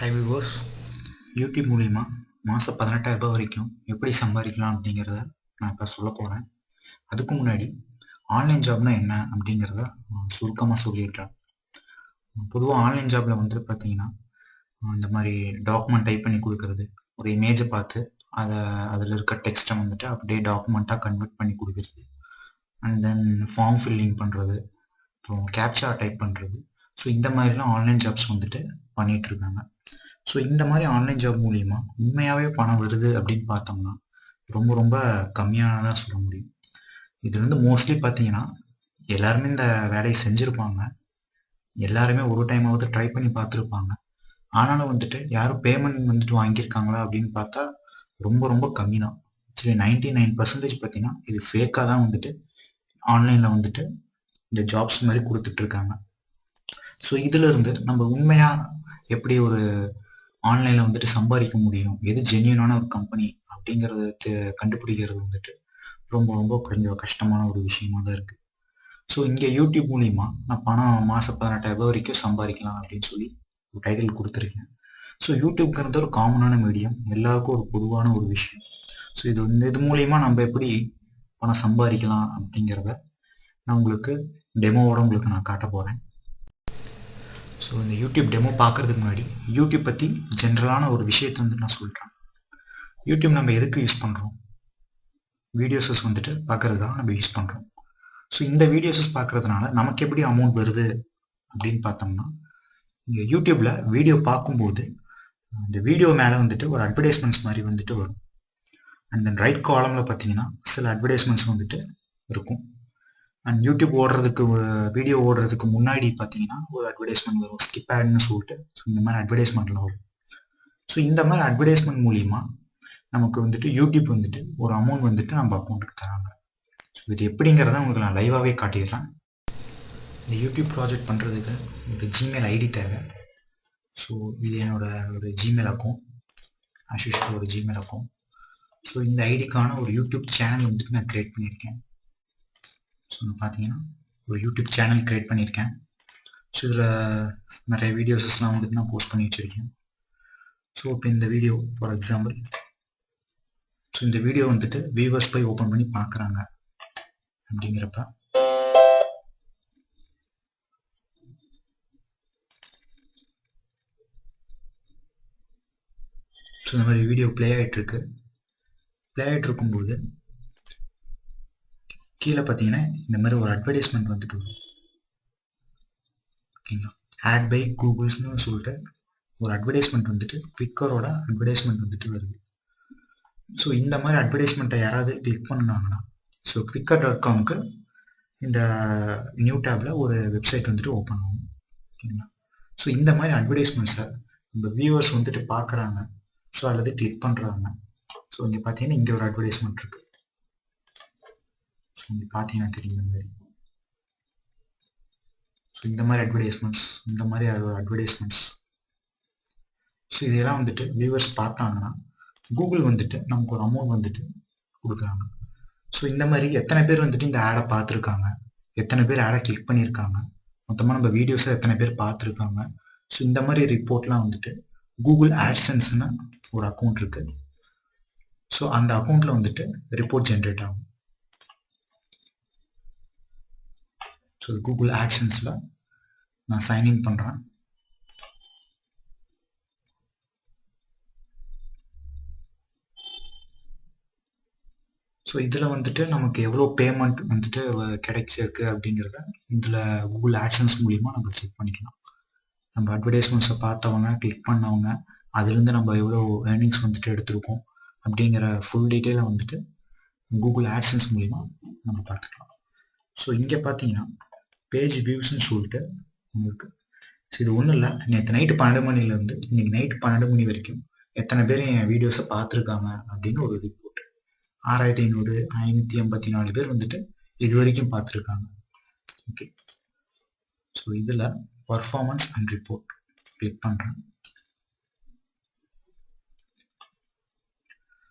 High விவோஸ் YouTube மூலிமா மாதம் பதினெட்டாயிரரூபா வரைக்கும் எப்படி சம்பாதிக்கலாம் அப்படிங்கிறத நான் இப்போ சொல்ல போகிறேன் அதுக்கு முன்னாடி ஆன்லைன் ஜாப்னா என்ன அப்படிங்கிறத சுருக்கமாக சொல்லிடுறேன். பொதுவாக ஆன்லைன் ஜாபில் வந்துட்டு பார்த்தீங்கன்னா இந்த மாதிரி டாக்குமெண்ட் டைப் பண்ணி கொடுக்கறது ஒரு இமேஜை பார்த்து அதை அதில் இருக்க டெக்ஸ்ட்டை வந்துட்டு அப்படியே டாக்குமெண்ட்டாக கன்வெர்ட் பண்ணி கொடுக்குறது. அண்ட் தென் ஃபார்ம் ஃபில்லிங் பண்ணுறது அப்புறம் கேப்சா டைப் பண்ணுறது ஸோ இந்த மாதிரிலாம் ஆன்லைன் ஜாப்ஸ் வந்துட்டு பண்ணிட்டு இருக்காங்க. ஸோ இந்த மாதிரி ஆன்லைன் ஜாப் மூலியமா உண்மையாகவே பணம் வருது அப்படின்னு பார்த்தோம்னா ரொம்ப ரொம்ப கம்மியானதாக சொல்ல முடியும். இது வந்து மோஸ்ட்லி பார்த்தீங்கன்னா எல்லாருமே இந்த வேலையை செஞ்சுருப்பாங்க. எல்லாருமே ஒரு டைமாவது ட்ரை பண்ணி பார்த்துருப்பாங்க. ஆனாலும் வந்துட்டு யாரும் பேமெண்ட் வந்துட்டு வாங்கியிருக்காங்களா அப்படின்னு பார்த்தா ரொம்ப ரொம்ப கம்மி தான் சரி நைன்டி நைன் பர்சன்டேஜ் பார்த்தீங்கன்னா இது ஃபேக்காக தான் வந்துட்டு ஆன்லைனில் வந்துட்டு இந்த ஜாப்ஸ் மாதிரி கொடுத்துட்ருக்காங்க ஸோ இதிலிருந்து நம்ம உண்மையாக எப்படி ஒரு ஆன்லைனில் வந்துட்டு சம்பாதிக்க முடியும். எது ஜென்யூனான ஒரு கம்பெனி அப்படிங்கிறத கண்டுபிடிக்கிறது வந்துட்டு ரொம்ப ரொம்ப கொஞ்சம் கஷ்டமான ஒரு விஷயமா தான் இருக்கு. ஸோ இங்கே யூடியூப் மூலிமா நான் பணம் மாதம் பதினெட்டாயிரம் ரூபாய் வரைக்கும் சம்பாதிக்கலாம் அப்படின்னு சொல்லி ஒரு டைட்டில் கொடுத்துருக்கேன். ஸோ யூடியூப்ங்கிறது ஒரு காமனான மீடியம் எல்லாருக்கும் ஒரு பொதுவான ஒரு விஷயம். ஸோ இது வந்து இது மூலயமா நம்ம எப்படி பணம் சம்பாதிக்கலாம் அப்படிங்கிறத நான் உங்களுக்கு டெமோவோட உங்களுக்கு நான் காட்ட போகிறேன் ஸோ இந்த யூடியூப் டெமோ பார்க்கறதுக்கு முன்னாடி யூடியூப் பற்றி ஜென்ரலான ஒரு விஷயத்தை வந்து நான் சொல்கிறேன் யூடியூப் நம்ம எதுக்கு யூஸ் பண்ணுறோம் வீடியோஸஸ் வந்துட்டு பார்க்குறதுக்காக நம்ம யூஸ் பண்ணுறோம் ஸோ இந்த வீடியோஸஸ் பார்க்குறதுனால நமக்கு எப்படி அமௌண்ட் வருது அப்படின்னு பார்த்தோம்னா இங்கே யூடியூப்பில் வீடியோ பார்க்கும்போது இந்த வீடியோ மேலே வந்துட்டு ஒரு அட்வர்டைஸ்மெண்ட்ஸ் மாதிரி வந்துட்டு வரும். அண்ட் தென் ரைட் காலமில் பார்த்தீங்கன்னா சில அட்வர்டைஸ்மெண்ட்ஸ் வந்துட்டு இருக்கும். அண்ட் யூடியூப் ஓடுறதுக்கு வீடியோ ஓடுறதுக்கு முன்னாடி பார்த்தீங்கன்னா ஒரு அட்வர்டைஸ்மெண்ட் வரும். ஸ்கிப் ஆட்னு சொல்லிட்டு ஸோ இந்த மாதிரி அட்வர்டைஸ்மெண்ட்லாம் வரும். ஸோ இந்த மாதிரி அட்வர்டைஸ்மெண்ட் மூலிமா நமக்கு வந்துட்டு யூடியூப் வந்துட்டு ஒரு அமௌண்ட் வந்துட்டு நம்ம அக்கௌண்ட்டுக்கு தராங்க. ஸோ இது எப்படிங்கிறத உங்களுக்கு நான் லைவாகவே காட்டிடுறேன். இந்த யூடியூப் ப்ராஜெக்ட் பண்ணுறதுக்கு ஒரு ஜிமெயில் ஐடி தேவை. ஸோ இது என்னோட ஒரு ஜிமெயில் அக்கௌண்ட் அஷிஷ்ட ஒரு ஜிமெயில் அக்கௌண்ட் ஸோ இந்த ஐடிக்கான ஒரு யூடியூப் சேனல் வந்துட்டு நான் க்ரியேட் பண்ணியிருக்கேன். ஸோ பார்த்தீங்கன்னா ஒரு யூடியூப் சேனல் கிரியேட் பண்ணியிருக்கேன். ஸோ இதில் நிறைய வீடியோஸஸ்லாம் வந்துட்டு நான் போஸ்ட் பண்ணி வச்சுருக்கேன். ஸோ இப்போ இந்த வீடியோ ஃபார் எக்ஸாம்பிள் ஸோ இந்த வீடியோ வந்துட்டு வியூவர்ஸ் போய் ஓப்பன் பண்ணி பார்க்குறாங்க அப்படிங்கிறப்ப ஸோ இந்த மாதிரி வீடியோ ப்ளே ஆகிட்டு இருக்கு. ப்ளே ஆகிட்டு இருக்கும்போது கீழே பார்த்தீங்கன்னா இந்த மாதிரி ஒரு அட்வர்டைஸ்மெண்ட் வந்துட்டு வரும். ஓகேங்களா ஆட் பை கூகுள்ஸ்னு சொல்லிட்டு ஒரு அட்வர்டைஸ்மெண்ட் வந்துட்டு குவிக்கரோட அட்வர்டைஸ்மெண்ட் வந்துட்டு வருது. ஸோ இந்த மாதிரி அட்வர்டைஸ்மெண்ட்டை யாராவது கிளிக் பண்ணாங்கன்னா ஸோ குவிக்கர் டாட் காம்க்கு இந்த நியூ டேப்பில் ஒரு வெப்சைட் வந்துட்டு ஓப்பன் ஆகும். ஓகேங்களா ஸோ இந்த மாதிரி அட்வர்டைஸ்மெண்ட்ஸை நம்ம வியூவர்ஸ் வந்துட்டு பார்க்குறாங்க. ஸோ அல்லது கிளிக் பண்ணுறாங்க ஸோ இங்கே பார்த்தீங்கன்னா இங்கே ஒரு அட்வர்டைஸ்மெண்ட் இருக்குது ஸோ பார்த்தீங்கன்னா தெரியும் இந்த மாதிரி. ஸோ இந்த மாதிரி அட்வர்டைஸ்மெண்ட்ஸ் இந்த மாதிரி அட்வர்டைஸ்மெண்ட்ஸ் ஸோ இதெல்லாம் வந்துட்டு வியூவர்ஸ் பார்த்தாங்கன்னா கூகுள் வந்துட்டு நமக்கு ஒரு அமௌண்ட் வந்துட்டு கொடுக்குறாங்க. ஸோ இந்த மாதிரி எத்தனை பேர் வந்துட்டு இந்த ஆடை பார்த்துருக்காங்க? எத்தனை பேர் ஆடை கிளிக் பண்ணியிருக்காங்க மொத்தமாக நம்ம வீடியோஸை எத்தனை பேர் பார்த்துருக்காங்க? ஸோ இந்த மாதிரி ரிப்போர்ட்லாம் வந்துட்டு கூகுள் ஆட்சன்ஸ்னு ஒரு அக்கௌண்ட் இருக்குது ஸோ அந்த அக்கௌண்ட்டில் வந்துட்டு ரிப்போர்ட் ஜென்ரேட் ஆகும். ஸோ கூகுள் ஆக்ஷன்ஸில் நான் சைன்இன் பண்ணுறேன் ஸோ இதில் வந்துட்டு நமக்கு எவ்வளோ பேமெண்ட் வந்துட்டு வ- கிடைச்சிருக்கு அப்படிங்கிறத இதில் கூகுள் ஆட்சன்ஸ் மூலிமா நம்ம செக் பண்ணிக்கலாம். நம்ம அட்வர்டைஸ்மெண்ட்ஸை பார்த்தவங்க கிளிக் பண்ணவங்க அதுலேருந்து நம்ம எவ்வளோ ஏர்னிங்ஸ் வந்துட்டு எடுத்திருக்கோம் அப்படிங்கிற ஃபுல் டீட்டெயிலை வந்துட்டு கூகுள் ஆட்சன்ஸ் மூலிமா நம்ம பார்த்துக்கலாம். ஸோ இங்கே பார்த்தீங்கன்னா பேஜ் வியூஸ்னு சொல்லிட்டு ஒன்று ஸோ இது ஒன்றும் இல்லை. நேற்று நைட்டு பன்னெண்டு மணிலேருந்து இன்னைக்கு நைட்டு பன்னெண்டு மணி வரைக்கும் எத்தனை பேர் என் வீடியோஸை பார்த்துருக்காங்க அப்படின்னு ஒரு ரிப்போர்ட் ஆறாயிரத்தி ஐநூறு ஐநூற்றி எண்பத்தி நாலு பேர் வந்துட்டு இது வரைக்கும் பார்த்துருக்காங்க. ஓகே ஸோ இதில் பர்ஃபார்மன்ஸ் அண்ட் ரிப்போர்ட் கிளிக் பண்ணுறேன்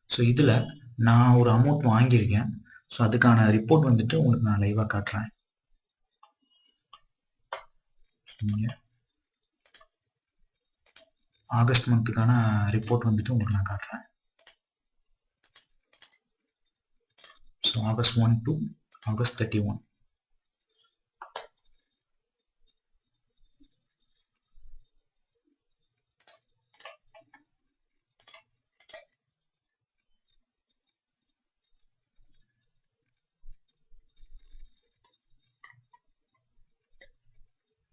ஸோ இதில் நான் ஒரு அமௌண்ட் வாங்கியிருக்கேன். ஸோ அதுக்கான ரிப்போர்ட் வந்துட்டு உங்களுக்கு நான் லைவாக காட்டுறேன். இங்க ஆகஸ்ட் மந்த்துக்கான ரிப்போர்ட் வந்துட்டு உங்களுக்கு நான் காட்டுறேன். So August one to August thirty one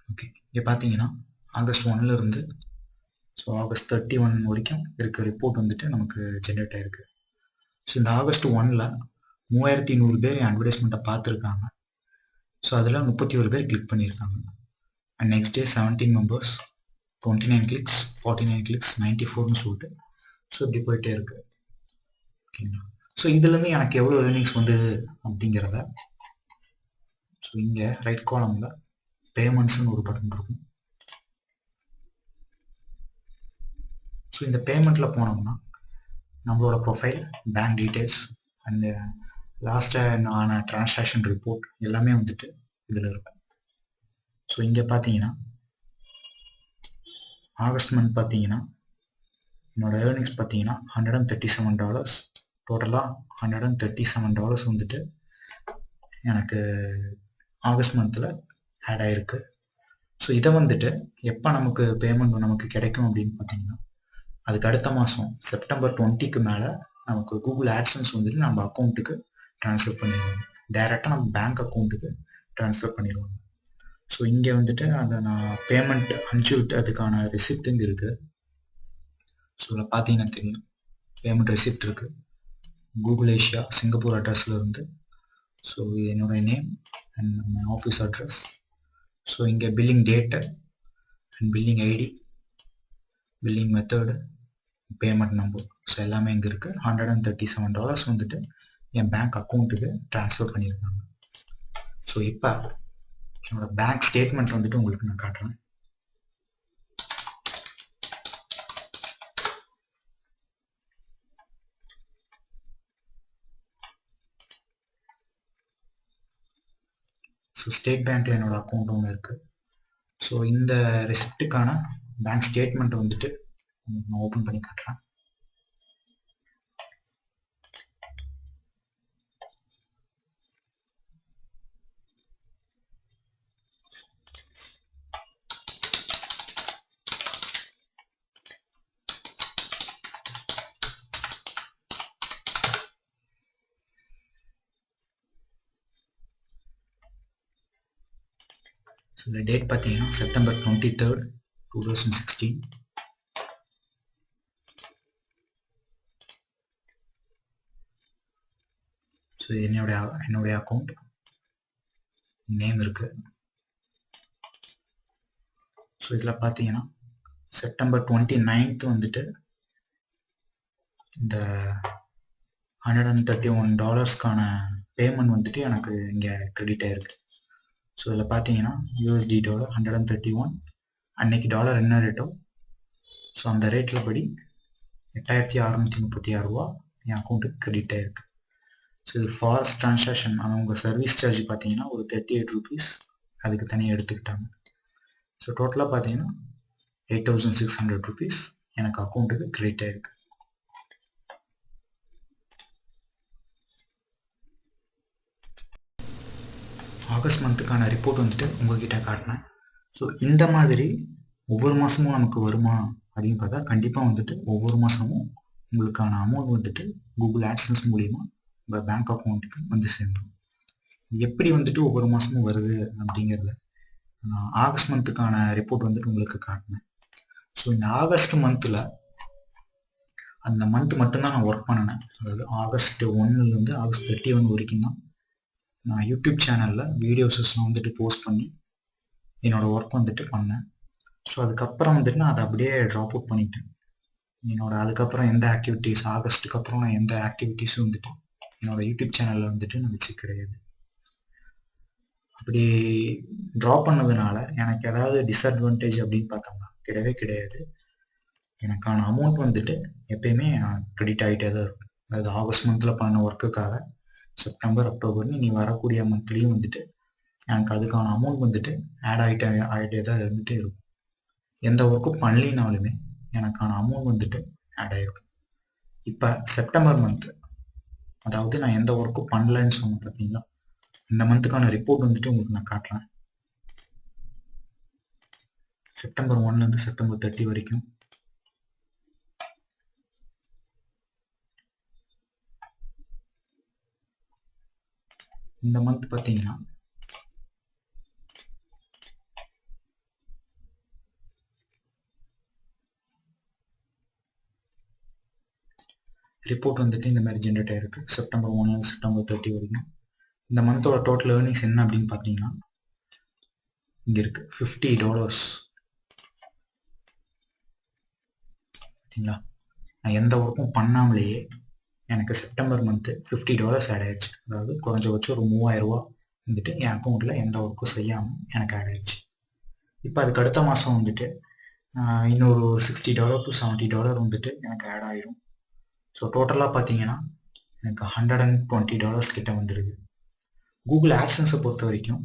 okay இங்கே பார்த்தீங்கன்னா ஆகஸ்ட் ஒன்லேருந்து ஸோ ஆகஸ்ட் தேர்ட்டி ஒன் வரைக்கும் இருக்க ரிப்போர்ட் வந்துட்டு நமக்கு ஜென்ரேட் ஆயிருக்கு. ஸோ இந்த ஆகஸ்ட் ஒனில் மூவாயிரத்தி நூறு பேர் என் அட்வர்டைஸ்மெண்ட்டை பார்த்துருக்காங்க ஸோ அதில் முப்பத்தி ஒரு பேர் கிளிக் பண்ணியிருக்காங்க. And next day seventeen members twenty nine clicks forty nine clicks ninety ஃபோர்னு சொல்லிட்டு ஸோ இப்படி போயிட்டே இருக்கு. ஓகேங்களா ஸோ இதுலேருந்து எனக்கு எவ்வளோ ஏர்னிங்ஸ் வந்து அப்படிங்கிறத ஸோ இங்கே ரைட் காலமில் பேமெண்ட்ஸ்னு ஒரு பட்டன் இருக்கும். ஸோ இந்த பேமெண்ட்டில் போனோம்னா நம்மளோட ப்ரொஃபைல் பேங்க் டீட்டெயில்ஸ் அண்ட் லாஸ்ட்டாக ஆன டிரான்சாக்ஷன் ரிப்போர்ட் எல்லாமே வந்துட்டு இதில் இருக்கும். ஸோ இங்கே பார்த்தீங்கன்னா ஆகஸ்ட் மந்த் பார்த்தீங்கன்னா என்னோட ஏர்னிங்ஸ் பார்த்தீங்கன்னா hundred and thirty seven dollars டோட்டலாக hundred and thirty seven dollars வந்துட்டு எனக்கு ஆகஸ்ட் மந்தில் ஆட் ஆயிருக்கு. ஸோ இதை வந்துட்டு எப்போ நமக்கு பேமெண்ட் நமக்கு கிடைக்கும் அப்படின்னு பார்த்தீங்கன்னா அதுக்கு அடுத்த மாதம் செப்டம்பர் டுவெண்ட்டிக்கு மேலே நமக்கு கூகுள் ஆட்சன்ஸ் வந்துட்டு நம்ம அக்கௌண்ட்டுக்கு ட்ரான்ஸ்ஃபர் பண்ணிடுவாங்க. டைரெக்டாக நம்ம பேங்க் அக்கௌண்ட்டுக்கு ட்ரான்ஸ்ஃபர் பண்ணிடுவாங்க. ஸோ இங்கே வந்துட்டு அதை நான் பேமெண்ட் அனுப்பிச்சி விட்டதுக்கான ரெசிப்ட் இங்கே இருக்குது ஸோ இதில் பார்த்தீங்கன்னா தெரியும். பேமெண்ட் ரெசிப்ட் இருக்குது கூகுள் ஏஷியா சிங்கப்பூர் அட்ரஸில் இருந்து. ஸோ இது என்னோட name and my office address so இங்கே billing date and billing ID billing method payment number so எல்லாமே இங்கே இருக்குது hundred and thirty seven dollars வந்துட்டு என் பேங்க் அக்கௌண்ட்டுக்கு ட்ரான்ஸ்ஃபர் பண்ணியிருக்காங்க. ஸோ இப்போ என்னோடய பேங்க் ஸ்டேட்மெண்ட் வந்துட்டு உங்களுக்கு நான் காட்டுறேன். ஸோ ஸ்டேட் பேங்க்கில் என்னோட அக்கௌண்ட் ஒன்று இருக்குது ஸோ இந்த ரெசிப்ட்டுக்கான பேங்க் ஸ்டேட்மெண்ட் வந்துட்டு நான் ஓப்பன் பண்ணி காட்டுறேன். இந்த டேட் பார்த்தீங்கன்னா September twenty third two thousand sixteen so என்னுடைய என்னுடைய அக்கௌண்ட் நேம் இருக்கு. ஸோ இதில் பார்த்தீங்கன்னா செப்டம்பர் டுவெண்ட்டி நைன்த் வந்துட்டு இந்த ஹண்ட்ரட் அண்ட் தேர்ட்டி ஒன் டாலர்ஸ்க்கான பேமெண்ட் வந்துட்டு எனக்கு இங்கே கிரெடிட் ஆயிருக்கு. ஸோ இதில் பார்த்தீங்கன்னா USD dollar hundred and thirty one அன்னைக்கு டாலர் என்ன ரேட்டோ ஸோ அந்த ரேட்டில் படி எட்டாயிரத்தி அறநூற்றி முப்பத்தி ஆறு ரூபா என் அக்கௌண்ட்டுக்கு கிரெடிட் ஆயிருக்கு. ஸோ இது ஃபாஸ்ட் ட்ரான்சாக்ஷன் ஆனால் உங்கள் சர்வீஸ் சார்ஜ் பார்த்தீங்கன்னா ஒரு தேர்ட்டி எயிட் ருபீஸ் அதுக்கு தனியாக எடுத்துக்கிட்டாங்க. ஸோ டோட்டலாக பார்த்தீங்கன்னா eight thousand six hundred rupees எனக்கு அக்கௌண்ட்டுக்கு கிரெடிட் ஆயிருக்கு. ஆகஸ்ட் மந்த்துக்கான ரிப்போர்ட் வந்துட்டு உங்ககிட்ட காட்டினேன். ஸோ இந்த மாதிரி ஒவ்வொரு மாதமும் நமக்கு வருமா அப்படின்னு பார்த்தா கண்டிப்பாக வந்துட்டு ஒவ்வொரு மாதமும் உங்களுக்கான அமௌண்ட் வந்துட்டு கூகுள் ஆட்ஸன்ஸ் மூலிமா உங்கள் பேங்க் அக்கௌண்ட்டுக்கு வந்து சேர்ந்துடும் எப்படி வந்துட்டு ஒவ்வொரு மாதமும் வருது அப்படிங்கிறத நான் ஆகஸ்ட் மந்த்துக்கான ரிப்போர்ட் வந்துட்டு உங்களுக்கு காட்டினேன். ஸோ இந்த ஆகஸ்ட் மந்தில் அந்த மந்த் மட்டும்தான் நான் ஒர்க் பண்ணினேன். அதாவது ஆகஸ்ட் ஒன்னுலேருந்து ஆகஸ்ட் தேர்ட்டி ஒன் வரைக்கும் தான் நான் யூடியூப் சேனலில் வீடியோஸஸ்லாம் வந்துட்டு போஸ்ட் பண்ணி என்னோடய ஒர்க் வந்துட்டு பண்ணேன். ஸோ அதுக்கப்புறம் வந்துட்டு நான் அதை அப்படியே ட்ராப் அவுட் பண்ணிட்டேன். என்னோடய அதுக்கப்புறம் எந்த ஆக்டிவிட்டீஸ் ஆகஸ்ட்டுக்கு அப்புறம் நான் எந்த ஆக்டிவிட்டீஸும் வந்துட்டு என்னோடய யூடியூப் சேனலில் வந்துட்டு நான் வச்சு கிடையாது. அப்படி ட்ராப் பண்ணதுனால எனக்கு ஏதாவது டிஸ்அட்வான்டேஜ் அப்படின்னு பார்த்தோம்னா கிடையவே கிடையாது. எனக்கான அமௌண்ட் வந்துட்டு எப்பயுமே கிரெடிட் ஆகிட்டே தான் இருக்கும். அதாவது ஆகஸ்ட் மந்தில் பண்ண ஒர்க்குக்காக செப்டம்பர் அக்டோபர்னு நீ வரக்கூடிய மந்த்லேயும் வந்துட்டு எனக்கு அதுக்கான அமௌண்ட் வந்துட்டு ஆட் ஆகிட்டே ஆகிட்டே தான் இருந்துகிட்டே இருக்கும். எந்த ஒர்க்கும் பண்ணலினாலுமே எனக்கான அமௌண்ட் வந்துட்டு ஆட் ஆகிருக்கும் இப்போ செப்டம்பர் மந்த்து அதாவது நான் எந்த ஒர்க்கும் பண்ணலன்னு சொன்னேன் பார்த்தீங்களா இந்த மந்த்துக்கான ரிப்போர்ட் வந்துட்டு உங்களுக்கு நான் காட்டுறேன். செப்டம்பர் ஒன்லேருந்து செப்டம்பர் தேர்ட்டி வரைக்கும் இந்த மந்த் பார்த்தீங்கன்னா ரிப்போர்ட் வந்துட்டு இந்த மாதிரி ஜென்ரேட் ஆயிருக்கு. செப்டம்பர் ஒன்லேருந்து செப்டம்பர் தேர்ட்டி வரைக்கும். இந்த மந்தோட டோட்டல் ஏர்னிங்ஸ் என்ன அப்படின்னு பார்த்தீங்கன்னா இங்கே இருக்கு. ஃபிஃப்டி டாலர்ஸ் பார்த்தீங்களா? நான் எந்த ஒர்க்கும் பண்ணாமலேயே எனக்கு September month fifty dollars add ஆயிடுச்சு. அதாவது குறைஞ்சபட்சம் ஒரு மூவாயிரரூவா வந்துட்டு என் அக்கௌண்ட்டில் எந்த ஒர்க்கும் செய்யாமல் எனக்கு ஆட் ஆயிடுச்சு. இப்போ அதுக்கு அடுத்த மாதம் வந்துட்டு இன்னொரு ஒரு sixty dollar to seventy dollar வந்துட்டு எனக்கு ஆட் ஆயிரும். ஸோ டோட்டலாக பார்த்தீங்கன்னா எனக்கு ஹண்ட்ரட் அண்ட் டுவெண்ட்டி டாலர்ஸ் கிட்ட வந்துடுது கூகுள் ஆட்சன்ஸை பொறுத்த வரைக்கும்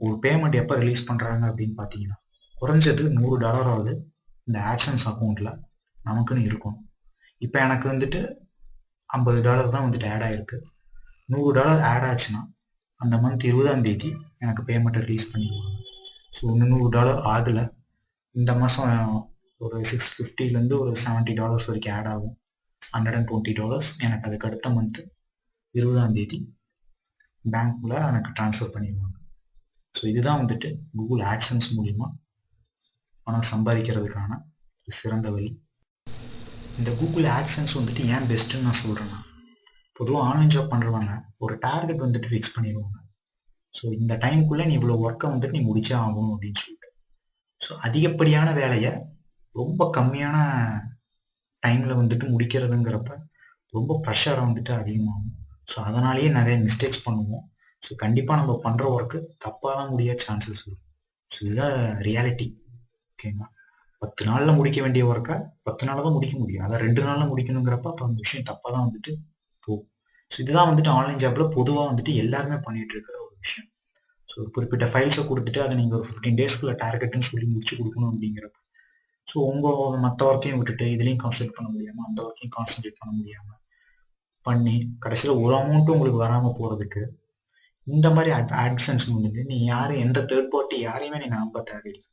ஒரு பேமெண்ட் எப்போ ரிலீஸ் பண்ணுறாங்க அப்படின்னு பார்த்தீங்கன்னா குறைஞ்சது நூறு டாலராவது இந்த ஆட்சன்ஸ் அக்கௌண்ட்டில் நமக்குன்னு இருக்கும் இப்போ எனக்கு வந்துட்டு ஐம்பது டாலர் தான் வந்துட்டு ஆட் ஆகிருக்கு நூறு டாலர் ஆட் ஆச்சுன்னா அந்த மந்த் இருபதாம் தேதி எனக்கு பேமெண்ட்டை ரிலீஸ் பண்ணிடுவாங்க. ஸோ இன்னும் நூறு டாலர் ஆகலை. இந்த மாதம் ஒரு சிக்ஸ் ஃபிஃப்டிலேருந்து ஒரு செவன்ட்டி டாலர்ஸ் வரைக்கும் ஆட் ஆகும். ஹண்ட்ரட் அண்ட் டுவெண்ட்டி டாலர்ஸ் எனக்கு அதுக்கு அடுத்த மந்த்து இருபதாம் தேதி பேங்க்கில் எனக்கு ட்ரான்ஸ்ஃபர் பண்ணிடுவாங்க. ஸோ இதுதான் வந்துட்டு கூகுள் ஆட்சன்ஸ் மூலிமா பணம் சம்பாதிக்கிறதுக்கான ஒரு சிறந்த வழி. இந்த கூகுள் ஆட்சன்ஸ் வந்துட்டு ஏன் பெஸ்ட்டுன்னு நான் சொல்கிறேன்னா பொதுவாக ஆன்லைன் ஜாப் பண்ணுறவங்க ஒரு டார்கெட் வந்துட்டு ஃபிக்ஸ் பண்ணிடுவாங்க. ஸோ இந்த டைமுக்குள்ளே நீ இவ்வளோ ஒர்க்கை வந்துட்டு நீ முடிச்சே ஆகணும் அப்படின்னு சொல்லிட்டு. ஸோ அதிகப்படியான வேலையை ரொம்ப கம்மியான டைமில் வந்துட்டு முடிக்கிறதுங்கிறப்ப ரொம்ப ப்ரெஷரை வந்துட்டு அதிகமாகும். ஸோ அதனாலேயே நிறைய மிஸ்டேக்ஸ் பண்ணுவோம். ஸோ கண்டிப்பாக நம்ம பண்ணுற ஒர்க்கு தப்பாக தான் முடிய சான்சஸ் இருக்கும் ஸோ இதுதான் ரியாலிட்டி ஓகேங்களா பத்து நாளில் முடிக்க வேண்டிய ஒர்க்கை பத்து நாளில் தான் முடிக்க முடியும். அதை ரெண்டு நாளில் முடிக்கணுங்கிறப்ப அப்புறம் அந்த விஷயம் தப்பாக தான் வந்துட்டு போகும் ஸோ இதுதான் வந்துட்டு ஆன்லைன் ஜாப்பில் பொதுவாக வந்துட்டு எல்லாருமே பண்ணிட்டு இருக்கிற ஒரு விஷயம். ஸோ ஒரு குறிப்பிட்ட ஃபைல்ஸை கொடுத்துட்டு அதை நீங்கள் ஒரு ஃபிஃப்டீன் டேஸ்க்குள்ள டார்கெட்டுன்னு சொல்லி முடிச்சு கொடுக்கணும் அப்படிங்கிறப்ப. ஸோ உங்கள் மற்ற ஒர்க்கையும் விட்டுட்டு இதுலேயும் கான்சன்ட்ரேட் பண்ண முடியாமல் அந்த ஒர்க்கையும் கான்சென்ட்ரேட் பண்ண முடியாமல் பண்ணி கடைசியில் ஒரு அமௌண்ட்டும் உங்களுக்கு வராமல் போகிறதுக்கு இந்த மாதிரி அட் ஆட்சன்ஸ் வந்துட்டு நீ யாரும் எந்த தேர்ட் பார்ட்டி யாரையுமே நீ நம்ப தேவையில்லை.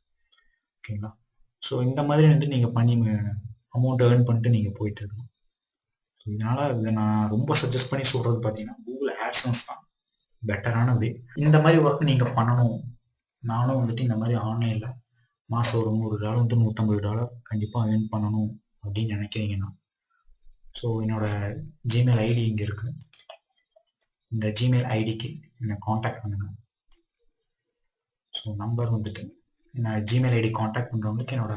ஓகேங்களா ஸோ இந்த மாதிரி வந்து நீங்கள் பண்ணி அமௌண்ட் ஏர்ன் பண்ணிட்டு நீங்கள் போயிட்டு இருக்கணும் ஸோ இதனால இதை நான் ரொம்ப சஜஸ்ட் பண்ணி சொல்றது பார்த்தீங்கன்னா கூகுள் ஆட்சன்ஸ் தான் பெட்டரான வே இந்த மாதிரி ஒர்க் நீங்கள் பண்ணணும். நானும் வந்துட்டு இந்த மாதிரி ஆன்லைனில் மாதம் ஒரு நூறு டாலர் வந்து நூற்றம்பது டாலர் கண்டிப்பாக ஏர்ன் பண்ணணும் அப்படின்னு நினைக்கிறீங்கன்னா. ஸோ என்னோட ஜிமெயில் ஐடி இங்கே இருக்கு. இந்த ஜிமெயில் ஐடிக்கு என்னை காண்டாக்ட் பண்ணுங்க. ஸோ நம்பர் வந்துட்டு நான் ஜிமெயில் ஐடி காண்டாக்ட் பண்ணுறவங்களுக்கு என்னோட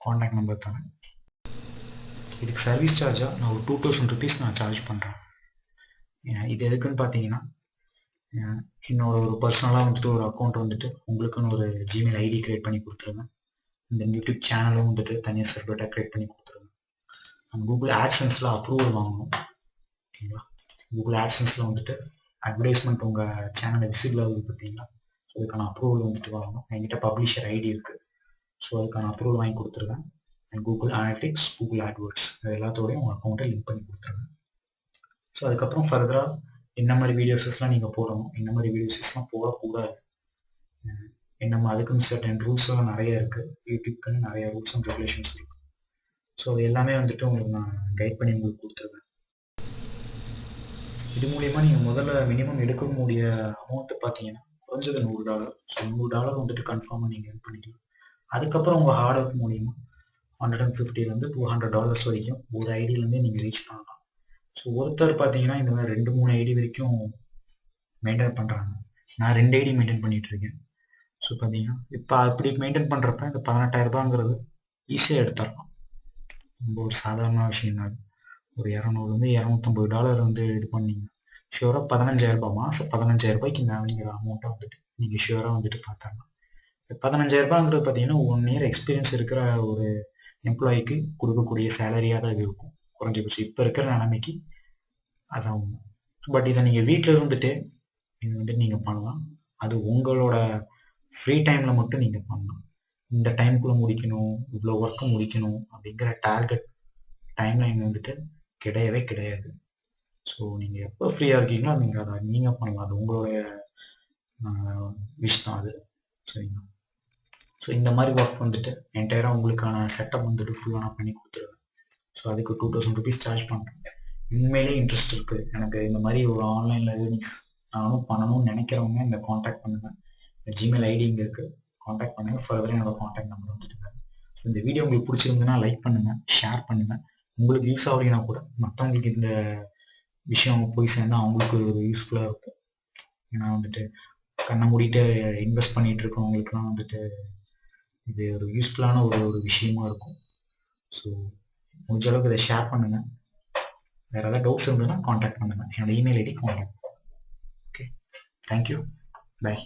காண்டாக்ட் நம்பர் தரேன். இதுக்கு சர்வீஸ் சார்ஜாக நான் ஒரு டூ தௌசண்ட் ருபீஸ் நான் சார்ஜ் பண்ணுறேன் இது எதுக்குன்னு பார்த்தீங்கன்னா என்னோட ஒரு பர்சனலாக வந்துட்டு ஒரு அக்கௌண்ட் வந்துட்டு உங்களுக்குன்னு ஒரு ஜிமெயில் ஐடி கிரியேட் பண்ணி கொடுத்துருவேன் இந்த யூடியூப் சேனலும் வந்துட்டு தனியாக செப்பரேட்டாக கிரியேட் பண்ணி கொடுத்துருவேன் கூகுள் ஆட்சன்ஸில் அப்ரூவல் வாங்கணும். ஓகேங்களா? கூகுள் ஆட்சன்ஸில் வந்துட்டு அட்வர்டைஸ்மெண்ட் உங்கள் சேனலில் விசிபிள் ஆகுது பார்த்தீங்களா அதுக்கான அப்ரூவல் வந்துட்டு வாங்கணும். என்கிட்ட பப்ளிஷர் ஐடி இருக்குது ஸோ அதுக்கான அப்ரூவல் வாங்கி கொடுத்துருவேன். And Google Analytics Google AdWords இது எல்லாத்தோடையும் உங்கள் அக்கௌண்ட்டை லிங்க் பண்ணி கொடுத்துருவேன். ஸோ அதுக்கப்புறம் ஃபர்தராக என்ன மாதிரி வீடியோஸஸ்லாம் நீங்கள் போடணும்? என்ன மாதிரி வீடியோஸஸ்லாம் போடக்கூடாது? என்ன அதுக்குன்னு சர்டன் ரூல்ஸ் எல்லாம் நிறைய இருக்குது யூடியூப்க்குன்னு நிறைய ரூல்ஸ் அண்ட் ரெகுலேஷன்ஸ் இருக்குது ஸோ அது எல்லாமே வந்துட்டு உங்களுக்கு நான் கைட் பண்ணி உங்களுக்கு கொடுத்துருவேன். இது மூலியமாக நீங்கள் முதல்ல மினிமம் எடுக்கக்கூடிய அமௌண்ட்டு பார்த்தீங்கன்னா குறைஞ்சது நூறு டாலர் ஸோ நூறு டாலர் வந்துட்டு கன்ஃபார்மாக நீங்கள் ஏர்ன் பண்ணிக்கலாம். அதுக்கப்புறம் உங்கள் ஹார்ட் ஒர்க் மூலியமாக ஹண்ட்ரட் அண்ட் ஃபிஃப்டிலேருந்து டூ ஹண்ட்ரட் டாலர்ஸ் வரைக்கும் ஒரு ஐடியிலேருந்தே நீங்கள் ரீச் பண்ணலாம். ஸோ ஒருத்தர் பார்த்தீங்கன்னா இந்த மாதிரி ரெண்டு மூணு ஐடி வரைக்கும் மெயின்டைன் பண்ணுறாங்க நான் ரெண்டு ஐடி மெயின்டைன் பண்ணிகிட்டு இருக்கேன். ஸோ பார்த்தீங்கன்னா இப்போ அப்படி மெயின்டைன் பண்ணுறப்ப இந்த பதினெட்டாயிரம் ரூபாங்கிறது ஈஸியாக எடுத்துடலாம். ரொம்ப ஒரு சாதாரண விஷயம் தான் ஒரு இரநூறுலேருந்து இரநூத்தம்பது டாலர் வந்து இது பண்ணிங்கன்னா ஷியூராக பதினஞ்சாயிரம் ரூபாய் மாதம் பதினஞ்சாயிரம் ரூபாய்க்கு மேலேங்கிற அமௌண்ட்டை வந்துட்டு நீங்கள் ஷியூராக வந்துட்டு பார்த்தரலாம் பதினஞ்சாயிரம் ரூபாங்கிறது பார்த்தீங்கன்னா ஒன் இயர் எக்ஸ்பீரியன்ஸ் இருக்கிற ஒரு எம்ப்ளாய்க்கு கொடுக்கக்கூடிய சேலரியாக தான் இது இருக்கும். குறைஞ்சபட்சம் இப்போ இருக்கிற நிலைமைக்கு அதான் பட் இதை நீங்கள் வீட்டில் இருந்துட்டு இது வந்து நீங்கள் பண்ணலாம். அது உங்களோட ஃப்ரீ டைமில் மட்டும் நீங்கள் பண்ணலாம். இந்த டைமுக்குள்ள முடிக்கணும் இவ்வளோ ஒர்க்கு முடிக்கணும் அப்படிங்கிற டார்கெட் டைம்லைன் வந்துட்டு கிடையவே கிடையாது. ஸோ நீங்கள் எப்போ ஃப்ரீயாக இருக்கீங்களோ நீங்கள் அதை நீங்கள் பண்ணலாம். அது உங்களுடைய விஷ் தான் அது. சரிங்களா? ஸோ இந்த மாதிரி ஒர்க் வந்துட்டு என்டையராக உங்களுக்கான செட்டப் வந்துட்டு ஃபுல்லாக நான் பண்ணி கொடுத்துருவேன். ஸோ அதுக்கு டூ தௌசண்ட் ருபீஸ் சார்ஜ் பண்ணுறேன் உண்மையிலே இன்ட்ரெஸ்ட் இருக்குது எனக்கு இந்த மாதிரி ஒரு ஆன்லைனில் ஏர்னிங்ஸ் நானும் பண்ணணும்னு நினைக்கிறவங்க இந்த காண்டாக்ட் பண்ணுங்கள் ஜிமெயில் ஐடி இங்கே இருக்குது காண்டாக்ட் பண்ணுங்கள் ஃபர்தராக என்னோட காண்டாக்ட் நம்பர் வந்துட்டு ஸோ இந்த வீடியோ உங்களுக்கு பிடிச்சிருந்ததுன்னா லைக் பண்ணுங்கள் ஷேர் பண்ணுங்கள் உங்களுக்கு யூஸ் ஆகலைன்னா கூட மற்றவங்களுக்கு இந்த விஷயம் போய் சேர்ந்தா அவங்களுக்கு யூஸ்ஃபுல்லாக இருக்கும். ஏன்னா வந்துட்டு கண்ணை மூடிட்டு இன்வெஸ்ட் பண்ணிட்டு இருக்கவங்களுக்குலாம் வந்துட்டு இது ஒரு யூஸ்ஃபுல்லான ஒரு ஒரு விஷயமா இருக்கும். ஸோ முடிஞ்ச அளவுக்கு இதை ஷேர் பண்ணுங்க. வேற ஏதாவது டவுட்ஸ் இருந்ததுன்னா காண்டாக்ட் பண்ணுங்க. என்னோட email ID contact okay thank you bye